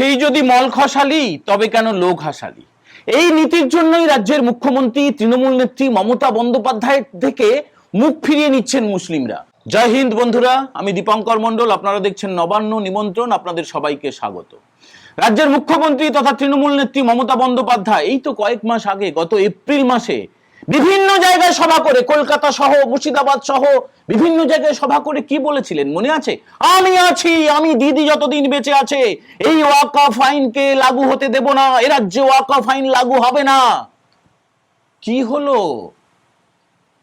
সেই যদি মল খসালি, তবে কেন লোক হাসালি? এই নীতির জন্যই রাজ্যের মুখ্যমন্ত্রী, তৃণমূল নেত্রী মমতা বন্দ্যোপাধ্যায়ের থেকে মুখ ফিরিয়ে নিচ্ছেন মুসলিমরা। জয় হিন্দ বন্ধুরা, আমি দীপঙ্কর মণ্ডল, আপনারা দেখছেন নবান্ন নিমন্ত্রণ, আপনাদের সবাইকে স্বাগত। রাজ্যের মুখ্যমন্ত্রী তথা তৃণমূল নেত্রী মমতা বন্দ্যোপাধ্যায়, এই তো কয়েক মাস আগে, গত এপ্রিল মাসে বিভিন্ন জায়গায় সভা করে, কলকাতা সহ, মুর্শিদাবাদ সহ, বিভিন্ন জায়গায় সভা করে কি বলেছিলেন মনে আছে? আমি আছি, আমি দিদি যতদিন বেঁচে আছে, এই ওয়াকা ফাইনকে লাগু হতে দেব না, এ রাজ্যে ওয়াকা ফাইন লাগু হবে না। কি হলো?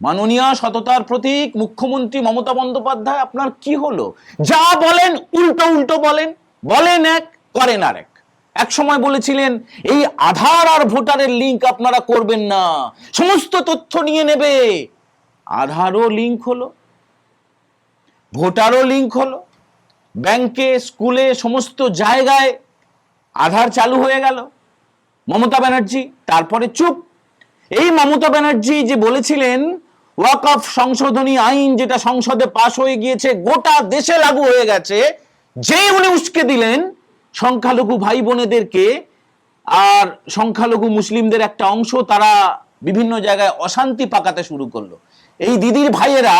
মাননীয় সততার প্রতীক, মুখ্যমন্ত্রী মমতা বন্দ্যোপাধ্যায়, আপনার কি হলো? যা বলেন উল্টো উল্টো বলেন বলেন এক, করেন আর এক এক সময় বলেছিলেন, এই আধার আর ভোটারের লিংক আপনারা করবেন না। সমস্ত তথ্য নিয়ে নেবে। আধারও লিংক হলো, ভোটারও লিংক হলো, ব্যাংকে, স্কুলে, সমস্ত জায়গায় আধার চালু হয়ে গেল। মমতা ব্যানার্জি তারপরে চুপ। এই মমতা ব্যানার্জি যে বলেছিলেন ওয়াকফ সংশোধনী আইন যেটা সংসদে পাশ হয়ে গিয়েছে, গোটা দেশে লাগু হয়ে গেছে। যেই উনি উস্কে দিলেন সংখ্যালঘু ভাই বোনেদেরকে আর সংখ্যালঘু মুসলিমদের একটা অংশ তারা বিভিন্ন জায়গায় অশান্তি পাকাতে শুরু করল। এই দিদির ভাইয়েরা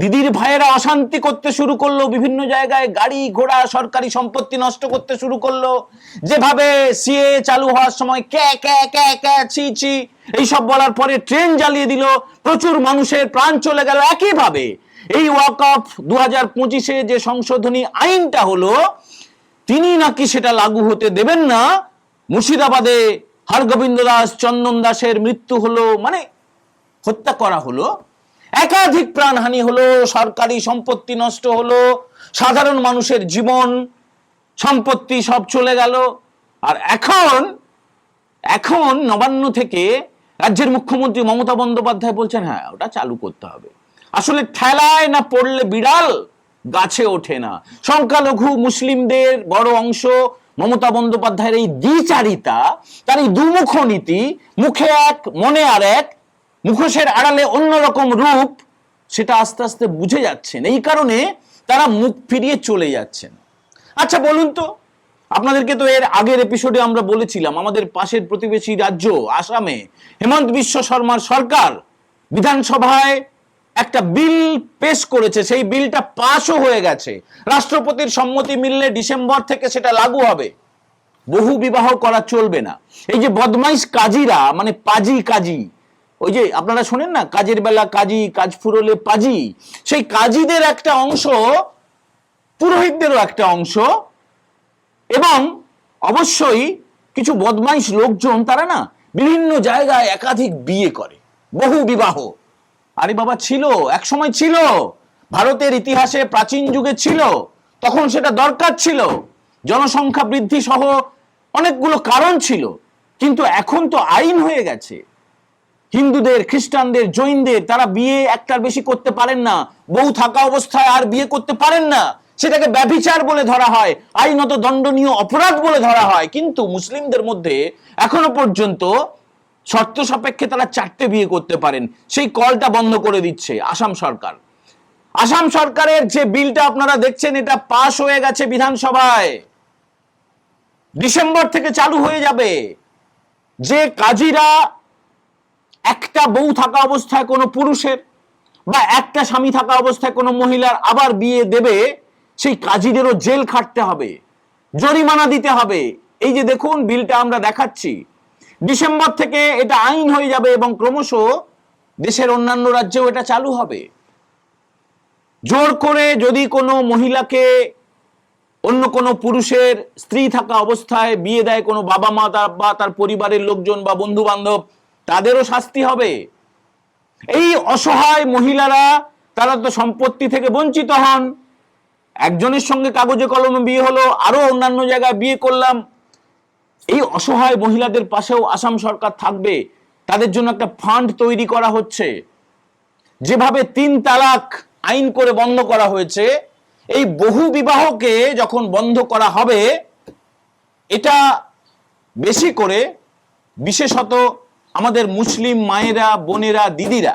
দিদির ভাইয়েরা অশান্তি করতে শুরু করল, বিভিন্ন জায়গায় গাড়ি ঘোড়া সরকারি সম্পত্তি নষ্ট করতে শুরু করল। যেভাবে সিএ চালু হওয়ার সময় ক্যা ক্যা ক্যা ক্যা, ছি ছি এইসব বলার পরে ট্রেন জ্বালিয়ে দিল, প্রচুর মানুষের প্রাণ চলে গেল। একইভাবে এই ওয়াকফ দু হাজার পঁচিশে যে সংশোধনী আইনটা হলো তিনি নাকি সেটা লাগু হতে দেবেন না? মুর্শিদাবাদে হরগোবিন্দ দাস, চন্দন দাসের মৃত্যু হলো মানে হত্যা করা হলো। একাধিক প্রাণহানি হলো, সরকারি সম্পত্তি নষ্ট হলো, সাধারণ মানুষের জীবন, সম্পত্তি সব চলে গেল। আর এখন এখন নবান্ন থেকে রাজ্যের মুখ্যমন্ত্রী মমতা বন্দ্যোপাধ্যায় বলছেন হ্যাঁ ওটা চালু করতে হবে। আসলে ঠেলায় না পড়লে বিড়াল? গাছে ওঠে না। সংখ্যালঘু মুসলিমদের বড় অংশ মমতা বন্দ্যোপাধ্যায়ের এই দ্বিচারিতা, তার এই দুমুখ নীতি, মুখে এক, মনে আর এক, মুখোশের আড়ালে অন্যরকম রূপ, সেটা আস্তে আস্তে বুঝে যাচ্ছেন। এই কারণে তারা মুখ ফিরিয়ে চলে যাচ্ছেন। আচ্ছা বলুন তো, আপনাদেরকে তো এর আগের এপিসোডে আমরা বলেছিলাম, আমাদের পাশের প্রতিবেশী রাজ্য, আসামে, হেমন্ত বিশ্ব শর্মার সরকার বিধানসভায় একটা বিল পেশ করেছে, সেই বিলটা পাশও হয়ে গেছে। রাষ্ট্রপতির সম্মতি মিললে ডিসেম্বর থেকে সেটা লাগু হবে। বহু বিবাহ করা চলবে না। এই যে বদমাইশ কাজীরা মানে পাজি কাজী, ওই যে আপনারা শোনেন না, কাজের বেলা কাজী, কাজ ফুরলে পাজি, সেই কাজীদের একটা অংশ, পুরোহিতদেরও একটা অংশ, এবং অবশ্যই কিছু বদমাইশ লোকজন, তারা না বিভিন্ন জায়গায় একাধিক বিয়ে করে, বহু বিবাহ। আরে বাবা, ছিল এক সময় ছিল। ভারতের ইতিহাসে প্রাচীন যুগে ছিল, তখন সেটা দরকার ছিল। জনসংখ্যা বৃদ্ধি সহ অনেকগুলো কারণ ছিল, কিন্তু এখন তো আইন হয়ে গেছে। হিন্দুদের, খ্রিস্টানদের, জৈনদের, তারা বিয়ে একটার বেশি করতে পারেন না। বউ থাকা অবস্থায় আর বিয়ে করতে পারেন না। সেটাকে ব্যভিচার বলে ধরা হয়, আইনত দণ্ডনীয় অপরাধ বলে ধরা হয়। কিন্তু মুসলিমদের মধ্যে এখনও পর্যন্ত শর্ত সাপেক্ষে তারা চারটে বিয়ে করতে পারেন। সেই কলটা বন্ধ করে দিচ্ছে আসাম সরকার। আসাম সরকারের যে বিলটা আপনারা দেখছেন, এটা পাশ হয়ে গেছে বিধানসভায়। ডিসেম্বর থেকে চালু হয়ে যাবে। যে কাজীরা একটা বউ থাকা অবস্থায় কোনো পুরুষের বা একটা স্বামী থাকা অবস্থায় কোনো মহিলার আবার বিয়ে দেবে, সেই কাজীদেরও জেল খাটতে হবে, জরিমানা দিতে হবে। এই যে দেখুন, বিলটা আমরা দেখাচ্ছি। ডিসেম্বর থেকে এটা আইন হয়ে যাবে এবং ক্রমশ দেশের অন্যান্য রাজ্যেও এটা চালু হবে। জোর করে যদি কোনো মহিলাকে অন্য কোনো পুরুষের স্ত্রী থাকা অবস্থায় বিয়ে দেয়, কোনো বাবা মা তার বা তার পরিবারের লোকজন বা বন্ধু বান্ধব তাদেরও শাস্তি হবে। এই অসহায় মহিলারা, তারা তো সম্পত্তি থেকে বঞ্চিত হন। একজনের সঙ্গে কাগজে কলমে বিয়ে হলো, আরও অন্যান্য জায়গায় বিয়ে করলাম এই অসহায় মহিলাদের পাশেও আসাম সরকার থাকবে, তাদের জন্য একটা ফান্ড তৈরি করা হচ্ছে। যেভাবে তিন তালাক আইন করে বন্ধ করা হয়েছে, এই বহু বিবাহকে যখন বন্ধ করা হবে, এটা বেশি করে বিশেষত আমাদের মুসলিম মায়েরা, বোনেরা, দিদিরা,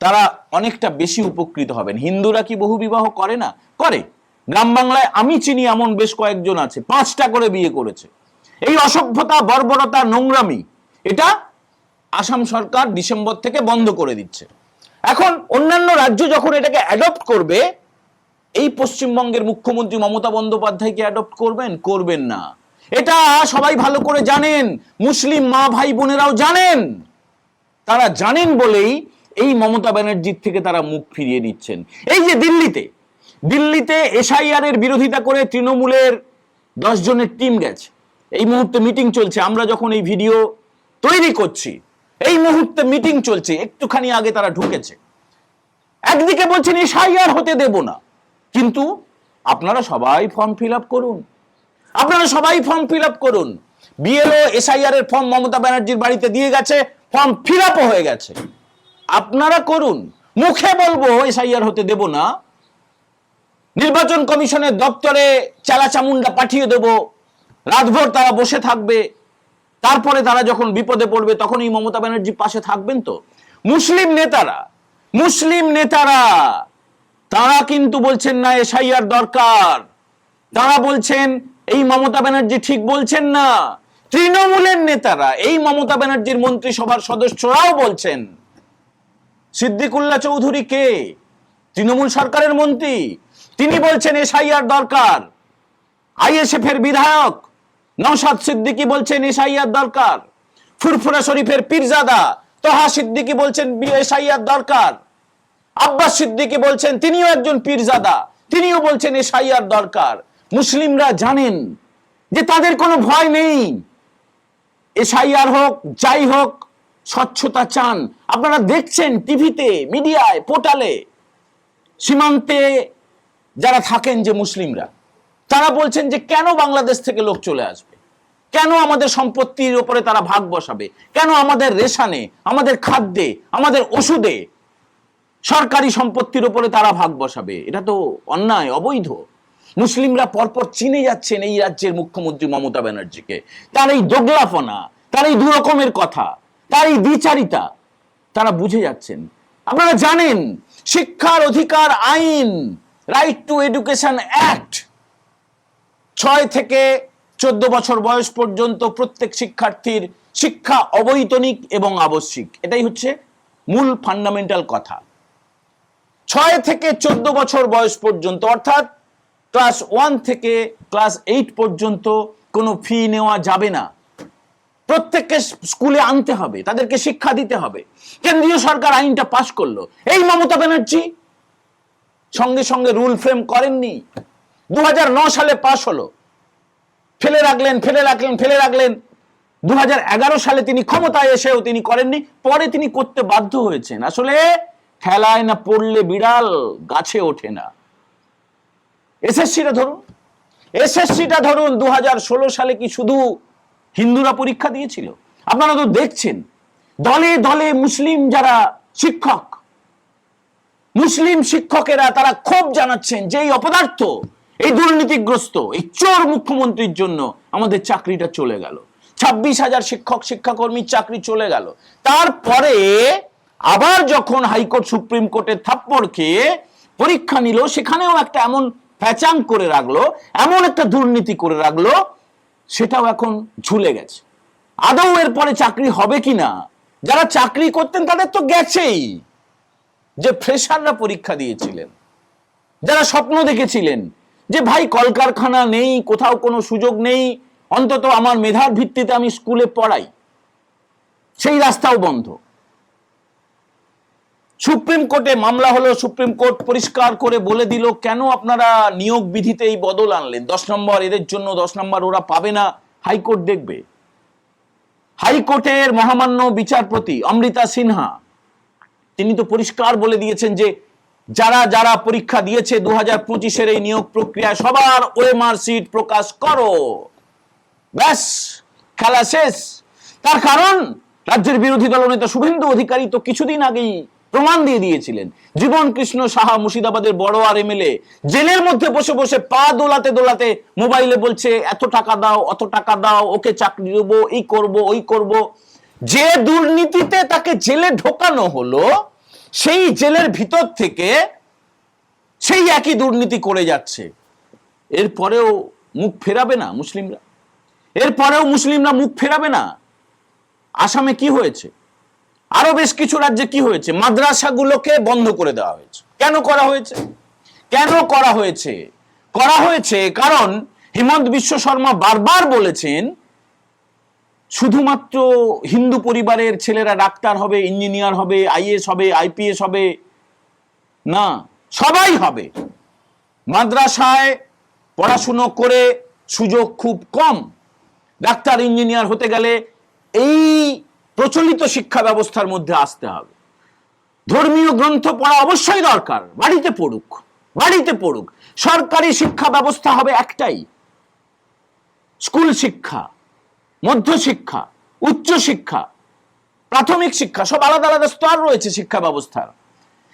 তারা অনেকটা বেশি উপকৃত হবেন। হিন্দুরা কি বহু বিবাহ করে না? করে। গ্রাম বাংলায় আমি চিনি এমন বেশ কয়েকজন আছে, পাঁচটা করে বিয়ে করেছে। এই অসভ্যতা, বর্বরতা, নোংরামি, এটা আসাম সরকার ডিসেম্বর থেকে বন্ধ করে দিচ্ছে। এখন অন্যান্য রাজ্য যখন এটাকে অ্যাডপ্ট করবে, এই পশ্চিমবঙ্গের মুখ্যমন্ত্রী মমতা বন্দ্যোপাধ্যায়কে অ্যাডপ্ট করবেন? করবেন না। এটা সবাই ভালো করে জানেন, মুসলিম মা ভাই বোনেরাও জানেন। তারা জানেন বলেই এই মমতা ব্যানার্জির থেকে তারা মুখ ফিরিয়ে নিচ্ছেন। এই যে দিল্লিতে দিল্লিতে এসআইআর এর বিরোধিতা করে তৃণমূলের দশ জনের টিম গেছে। এই মুহূর্তে মিটিং চলছে, আমরা যখন এই ভিডিও তৈরি করছি, এই মুহূর্তে মিটিং চলছে, একটুখানি আগে তারা ঢুকেছে। একদিকে বলছেন এসআইআর হতে দেব না। কিন্তু আপনারা সবাই ফর্ম ফিল করুন। আপনারা সবাই ফর্ম ফিল করুন। বিএলও এসআইআর এর ফর্ম মমতা ব্যানার্জির বাড়িতে দিয়ে গেছে ফর্ম ফিল হয়ে গেছে। আপনারা করুন। মুখে বলব এসআইআর হতে দেব না। নির্বাচন কমিশনের দপ্তরে চালা চামুন্ডা পাঠিয়ে দেব। রাতভর তারা বসে থাকবে। তারপরে তারা যখন বিপদে পড়বে তখন এই মমতা ব্যানার্জি পাশে থাকবেন তো? মুসলিম নেতারা মুসলিম নেতারা, তারা কিন্তু বলছেন না এসআইআর দরকার। তারা বলছেন, এই মমতা ব্যানার্জি ঠিক বলছেন না। তৃণমূলের নেতারা, এই মমতা ব্যানার্জির মন্ত্রিসভার সদস্যরাও বলছেন। সিদ্দিকুল্লাহ চৌধুরী কে? তৃণমূল সরকারের মন্ত্রী। তিনি বলছেন এসআইআর দরকার। আইএসএফ এর বিধায়ক। নওশাদ সিদ্দিকী বলছেন এসআইআর দরকার। ফুরফুরা শরীফের পীরজাদা তোহা সিদ্দিকী বলছেন এসআইআর দরকার। আব্বাস সিদ্দিকি বলছেন তিনিও একজন পীরজাদা, তিনিও বলছেন এসআইআর দরকার। মুসলিমরা জানেন যে তাদের কোনো ভয় নেই। এসআইআর হোক, যাই হোক, স্বচ্ছতা চান। আপনারা দেখছেন টিভিতে, মিডিয়ায়, পোর্টালে সীমান্তে যারা থাকেন যে মুসলিমরা। তারা বলছেন যে কেন বাংলাদেশ থেকে লোক চলে আসবে? কেন আমাদের সম্পত্তির উপরে তারা ভাগ বসাবে? কেন আমাদের রেশানে, আমাদের খাদ্যে, আমাদের ওষুধে সরকারি সম্পত্তির উপরে তারা ভাগ বসাবে? এটা তো অন্যায়, অবৈধ। মুসলিমরা পরপর চিনে যাচ্ছেন এই রাজ্যের মুখ্যমন্ত্রী মমতা ব্যানার্জিকে। তার এই দোগলাপনা, তার এই দু রকমের কথা, তার এই দ্বিচারিতা, তারা বুঝে যাচ্ছেন। আপনারা জানেন, শিক্ষার অধিকার আইন রাইট টু এডুকেশন অ্যাক্ট ছয় থেকে চোদ্দ বছর বয়স পর্যন্ত প্রত্যেক শিক্ষার্থীর শিক্ষা অবৈতনিক এবং আবশ্যিক। এটাই হচ্ছে মূল ফান্ডামেন্টাল কথা। ছয় থেকে চোদ্দ বছর বয়স পর্যন্ত, অর্থাৎ ক্লাস ওয়ান থেকে ক্লাস এইট পর্যন্ত কোনো ফি নেওয়া যাবে না। প্রত্যেককে স্কুলে আনতে হবে, তাদেরকে শিক্ষা দিতে হবে। কেন্দ্রীয় সরকার আইনটা পাশ করল। এই মমতা ব্যানার্জি সঙ্গে সঙ্গে রুল ফ্রেম করেননি। দুহাজার নয় সালে পাশ হলো। ফেলে রাখলেন ফেলে রাখলেন ফেলে রাখলেন। দু হাজার এগারো সালে তিনি ক্ষমতায় এসেও তিনি করেননি। পরে তিনি করতে বাধ্য হয়েছেন। আসলে খেলায় না পড়লে বিড়াল গাছে ওঠে না। এসএসসিটা ধরুন। এসএসসিটা ধরুন দু হাজার ষোলো সালে কি শুধু হিন্দুরা পরীক্ষা দিয়েছিল? আপনারা তো দেখছেন। দলে দলে মুসলিম যারা শিক্ষক, মুসলিম শিক্ষকেরা তারা ক্ষোভ জানাচ্ছেন যে এই অপদার্থ এই দুর্নীতিগ্রস্ত, এই চোর মুখ্যমন্ত্রীর জন্য আমাদের চাকরিটা চলে গেল। ছাব্বিশ হাজার শিক্ষক, শিক্ষাকর্মীর চাকরি চলে গেল। তারপরে আবার যখন হাইকোর্ট, সুপ্রিম কোর্টের থাপ্পড় খেয়ে পরীক্ষা নিল, সেখানেও একটা এমন প্যাচাং করে রাখল, এমন একটা দুর্নীতি করে রাখল, সেটাও এখন ঝুলে গেছে। আদৌ এরপরে চাকরি হবে কিনা? যারা চাকরি করতেন তাদের তো গেছেই। যে ফ্রেশাররা পরীক্ষা দিয়েছিলেন, যারা স্বপ্ন দেখেছিলেন যে ভাই কলকারখানা নেই, কোথাও কোনো সুযোগ নেই, অন্তত আমার মেধার ভিত্তিতে আমি স্কুলে পড়াই। সেই রাস্তাও বন্ধ। সুপ্রিম কোর্টে মামলা হলো, সুপ্রিম কোর্ট পরিষ্কার করে বলে দিল, কেন আপনারা নিয়োগ বিধিতে এই বদল আনলেন? দশ নম্বর, এদের জন্য দশ নম্বর ওরা পাবে না, হাইকোর্ট দেখবে। হাইকোর্টের মহামান্য বিচারপতি অমৃতা সিনহা, তিনি তো পরিষ্কার বলে দিয়েছেন যে যারা যারা পরীক্ষা দিয়েছে দু হাজার পঁচিশের এই নিয়োগ প্রক্রিয়ায়, সবার ওএমআর সিট প্রকাশ করো। ব্যাস, খেলা শেষ। তার কারণ, রাজ্যের বিরোধী দলনেতা শুভেন্দু অধিকারী তো কিছুদিন আগেই প্রমাণ দিয়ে দিয়েছিলেন। জীবন কৃষ্ণ সাহা মুর্শিদাবাদের বড় আর এমএলএ জেলের মধ্যে বসে বসে পা দোলাতে দোলাতে মোবাইলে বলছে, এত টাকা দাও, অত টাকা দাও, ওকে চাকরি দেবো, এই করব, ওই করব। যে দুর্নীতিতে তাকে জেলে ঢোকানো হলো সেই জেলের ভিতর থেকে সেই একই দুর্নীতি করে যাচ্ছে। এরপরেও মুখ ফেরাবে না মুসলিমরা। এরপরেও মুসলিমরা মুখ ফেরাবে না। আসামে কি হয়েছে? আরও বেশ কিছু রাজ্যে কি হয়েছে? মাদ্রাসাগুলোকে বন্ধ করে দেওয়া হয়েছে। কেন করা হয়েছে? কেন করা হয়েছে? করা হয়েছে কারণ হিমন্ত বিশ্ব শর্মা বারবার বলেছেন শুধুমাত্র হিন্দু পরিবারের ছেলেরা ডাক্তার হবে, ইঞ্জিনিয়ার হবে আইএস হবে, আইপিএস হবে, না, সবাই হবে। মাদ্রাসায় পড়াশুনো করে সুযোগ খুব কম। ডাক্তার, ইঞ্জিনিয়ার হতে গেলে এই প্রচলিত শিক্ষা ব্যবস্থার মধ্যে আসতে হবে। ধর্মীয় গ্রন্থ পড়া অবশ্যই দরকার, বাড়িতে পড়ুক বাড়িতে পড়ুক। সরকারি শিক্ষা ব্যবস্থা হবে একটাই, স্কুল শিক্ষা। মধ্য শিক্ষা উচ্চ শিক্ষা প্রাথমিক শিক্ষা, সব আলাদা আলাদা স্তর রয়েছে শিক্ষা ব্যবস্থার।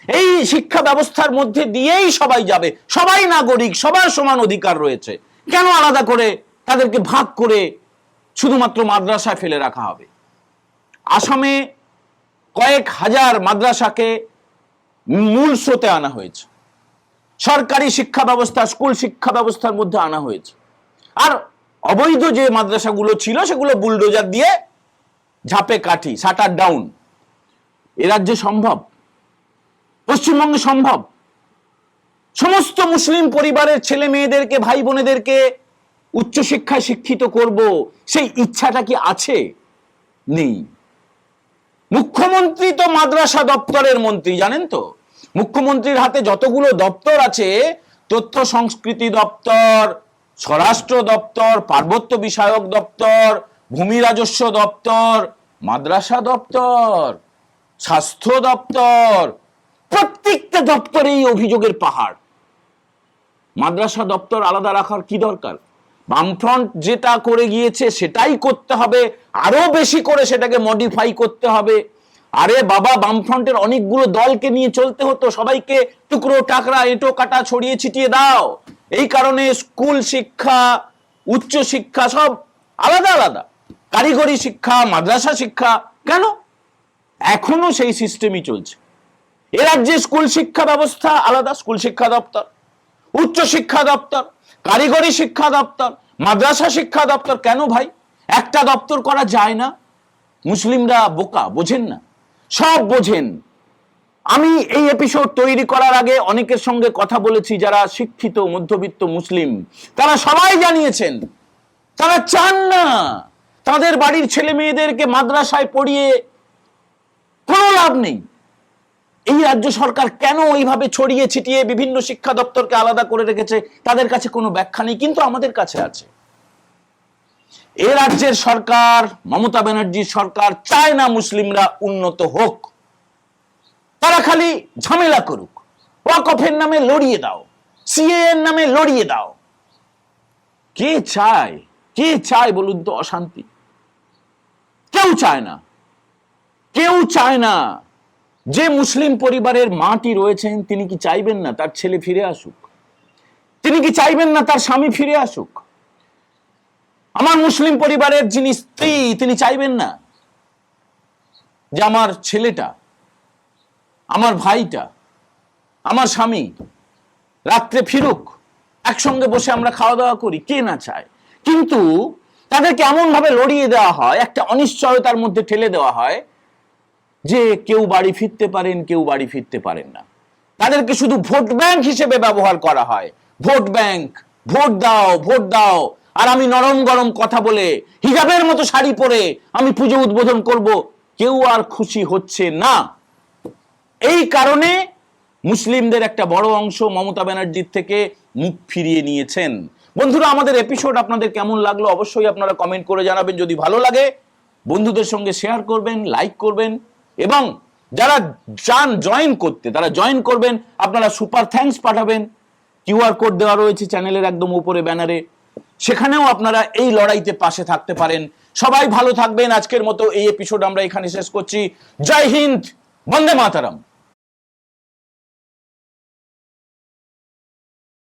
এই শিক্ষা ব্যবস্থার মধ্যে দিয়েই সবাই যাবে, সবাই নাগরিক, সবার সমান অধিকার রয়েছে। কেন আলাদা করে তাদেরকে ভাগ করে শুধুমাত্র মাদ্রাসায় ফেলে রাখা হবে? আসামে কয়েক হাজার মাদ্রাসাকে মূল স্রোতে আনা হয়েছে। সরকারি শিক্ষা ব্যবস্থা, স্কুল শিক্ষা ব্যবস্থার মধ্যে আনা হয়েছে। আর অবৈধ যে মাদ্রাসাগুলো ছিল, সেগুলো বুলডোজার দিয়ে ঝাপে কাঠি, শাটার ডাউন। এ রাজ্যে সম্ভব? পশ্চিমবঙ্গে সম্ভব? সমস্ত মুসলিম পরিবারের ছেলে মেয়েদেরকে, ভাই বোনেদেরকে উচ্চশিক্ষায় শিক্ষিত করব, সেই ইচ্ছাটা কি আছে? নেই। মুখ্যমন্ত্রী তো মাদ্রাসা দপ্তরের মন্ত্রী, জানেন তো? মুখ্যমন্ত্রীর হাতে যতগুলো দপ্তর আছে, তথ্য সংস্কৃতি দপ্তর স্বরাষ্ট্র দপ্তর, পার্বত্য বিষয়ক দপ্তর, ভূমি রাজস্ব দপ্তর, মাদ্রাসা দপ্তর, স্বাস্থ্য দপ্তর, প্রত্যেকটা দপ্তরে এই অভিযোগের পাহাড়। মাদ্রাসা দপ্তর আলাদা রাখার কি দরকার? বামফ্রন্ট যেটা করে গিয়েছে সেটাই করতে হবে আরও বেশি করে সেটাকে মডিফাই করতে হবে। আরে বাবা, বামফ্রন্টের অনেকগুলো দলকে নিয়ে চলতে হতো, সবাইকে টুকরো, টাকরা, এঁটো, কাটা ছড়িয়ে ছিটিয়ে দাও। এই কারণে স্কুল শিক্ষা, উচ্চ শিক্ষা সব আলাদা আলাদা। কারিগরি শিক্ষা, মাদ্রাসা শিক্ষা, কেন? এখনও সেই সিস্টেমই চলছে। এ রাজ্যে স্কুল শিক্ষা ব্যবস্থা আলাদা, স্কুল শিক্ষা দপ্তর, উচ্চ শিক্ষা দপ্তর, কারিগরি শিক্ষা দপ্তর, মাদ্রাসা শিক্ষা দপ্তর কেন ভাই? একটা দপ্তর করা যায় না। মুসলিমরা বোকা, বোঝেন না। সব বোঝেন। আমি এই এপিসোড তৈরি করার আগে অনেকের সঙ্গে কথা বলেছি যারা শিক্ষিত, মধ্যবিত্ত, মুসলিম। তারা সবাই জানিয়েছেন, তারা চান না তাদের বাড়ির ছেলে মেয়েদেরকে মাদ্রাসায় পড়িয়ে কোনো লাভ নেই। এই রাজ্য সরকার কেন এইভাবে ছড়িয়ে ছিটিয়ে বিভিন্ন শিক্ষা দপ্তরকে আলাদা করে রেখেছে? তাদের কাছে কোনো ব্যাখ্যা নেই, কিন্তু আমাদের কাছে আছে। এ রাজ্যের সরকার, মমতা ব্যানার্জির সরকার চায় না মুসলিমরা উন্নত হোক। তারা খালি ঝামেলা করুক। ওয়াকফের নামে লড়িয়ে দাও। সিএ এর নামে লড়িয়ে দাও। কে চায়? কে চায় বলুন তো অশান্তি? কেউ চায় না। কেউ চায় না। যে মুসলিম পরিবারের মাটি রয়েছেন, তিনি কি চাইবেন না তার ছেলে ফিরে আসুক? তিনি কি চাইবেন না তার স্বামী ফিরে আসুক? আমার মুসলিম পরিবারের যিনি স্ত্রী, তিনি চাইবেন না? যে আমার ছেলেটা আমার ভাইটা, আমার স্বামী রাত্রে ফিরুক, একসঙ্গে বসে আমরা খাওয়া দাওয়া করি, কে না চায়? কিন্তু তাদেরকে এমন ভাবে লড়িয়ে দেওয়া হয়, একটা অনিশ্চয়তার মধ্যে ঠেলে দেওয়া হয়, যে কেউ বাড়ি ফিরতে পারেন, কেউ বাড়ি ফিরতে পারেন না। তাদেরকে শুধু ভোট ব্যাংক হিসেবে ব্যবহার করা হয়। ভোট ব্যাংক, ভোট দাও ভোট দাও, আর আমি নরম গরম কথা বলে হিজাবের মতো শাড়ি পরে আমি পুজো উদ্বোধন করব। কেউ আর খুশি হচ্ছে না। এই কারণে মুসলিমদের একটা বড় অংশ মমতা ব্যানার্জির থেকে মুখ ফিরিয়ে নিয়েছেন। বন্ধুরা, আমাদের এপিসোড আপনাদের কেমন লাগল অবশ্যই আপনারা কমেন্ট করে জানাবেন। যদি ভালো লাগে, বন্ধুদের সঙ্গে শেয়ার করবেন লাইক করবেন এবং যারা চান জয়েন করতে, তারা জয়েন করবেন। আপনারা সুপার থ্যাঙ্কস পাঠাবেন। কিউআর কোড দেওয়া রয়েছে চ্যানেলের একদম উপরে ব্যানারে সেখানেও আপনারা এই লড়াইতে পাশে থাকতে পারেন। সবাই ভালো থাকবেন। আজকের মতো এই এপিসোড আমরা এখানে শেষ করছি। জয় হিন্দ, বন্দে মাতারাম।